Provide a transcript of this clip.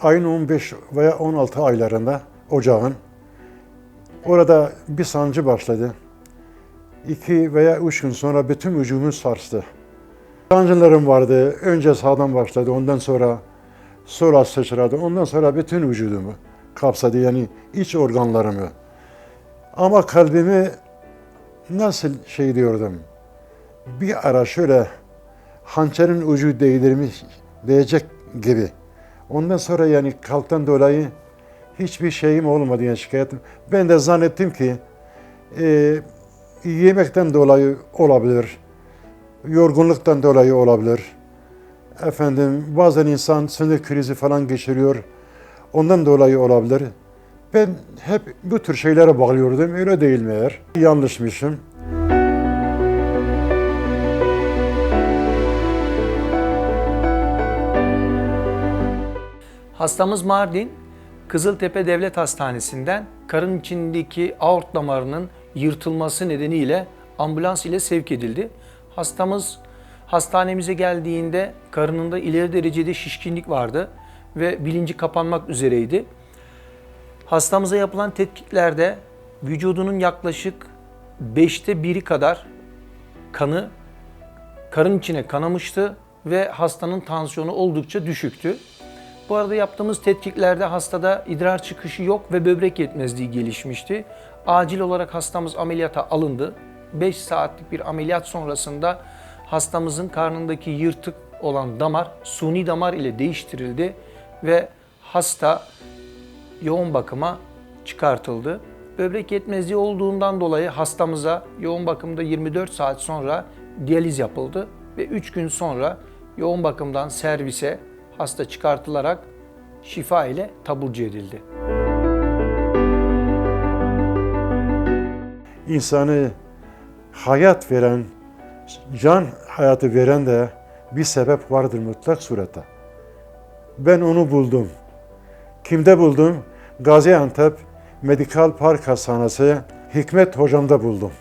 ayın 15 veya 16 aylarında ocağın orada bir sancı başladı. İki veya üç gün sonra bütün vücudumu sarstı. Sancılarım vardı. Önce sağdan başladı. Ondan sonra sola sıçradı. Ondan sonra bütün vücudumu kapsadı. Yani iç organlarımı. Ama kalbimi nasıl şey diyordum. Bir ara şöyle hançerin ucu değdirmiş, değecek gibi. Ondan sonra yani kalpten dolayı hiçbir şeyim olmadı yani şikayetim. Ben de zannettim ki e, yemekten dolayı olabilir, yorgunluktan dolayı olabilir. Efendim bazen insan sinir krizi falan geçiriyor, ondan dolayı olabilir. Ben hep bu tür şeylere bağlıyordum, öyle değil meğer. Yanlışmışım. Hastamız Mardin, Kızıltepe Devlet Hastanesi'nden karın içindeki aort damarının yırtılması nedeniyle ambulans ile sevk edildi. Hastamız hastanemize geldiğinde karınında ileri derecede şişkinlik vardı ve bilinci kapanmak üzereydi. Hastamıza yapılan tetkiklerde vücudunun yaklaşık 5'te biri kadar kanı karın içine kanamıştı ve hastanın tansiyonu oldukça düşüktü. Bu arada yaptığımız tetkiklerde hastada idrar çıkışı yok ve böbrek yetmezliği gelişmişti. Acil olarak hastamız ameliyata alındı. 5 saatlik bir ameliyat sonrasında hastamızın karnındaki yırtık olan damar suni damar ile değiştirildi ve hasta yoğun bakıma çıkartıldı. Böbrek yetmezliği olduğundan dolayı hastamıza yoğun bakımda 24 saat sonra diyaliz yapıldı ve 3 gün sonra yoğun bakımdan servise hasta çıkartılarak şifa ile taburcu edildi. insanı hayat veren, can hayatı veren de bir sebep vardır mutlak surette. Ben onu buldum. Kimde buldum? Gaziantep Medikal Park Hastanesi Hikmet hocamda buldum.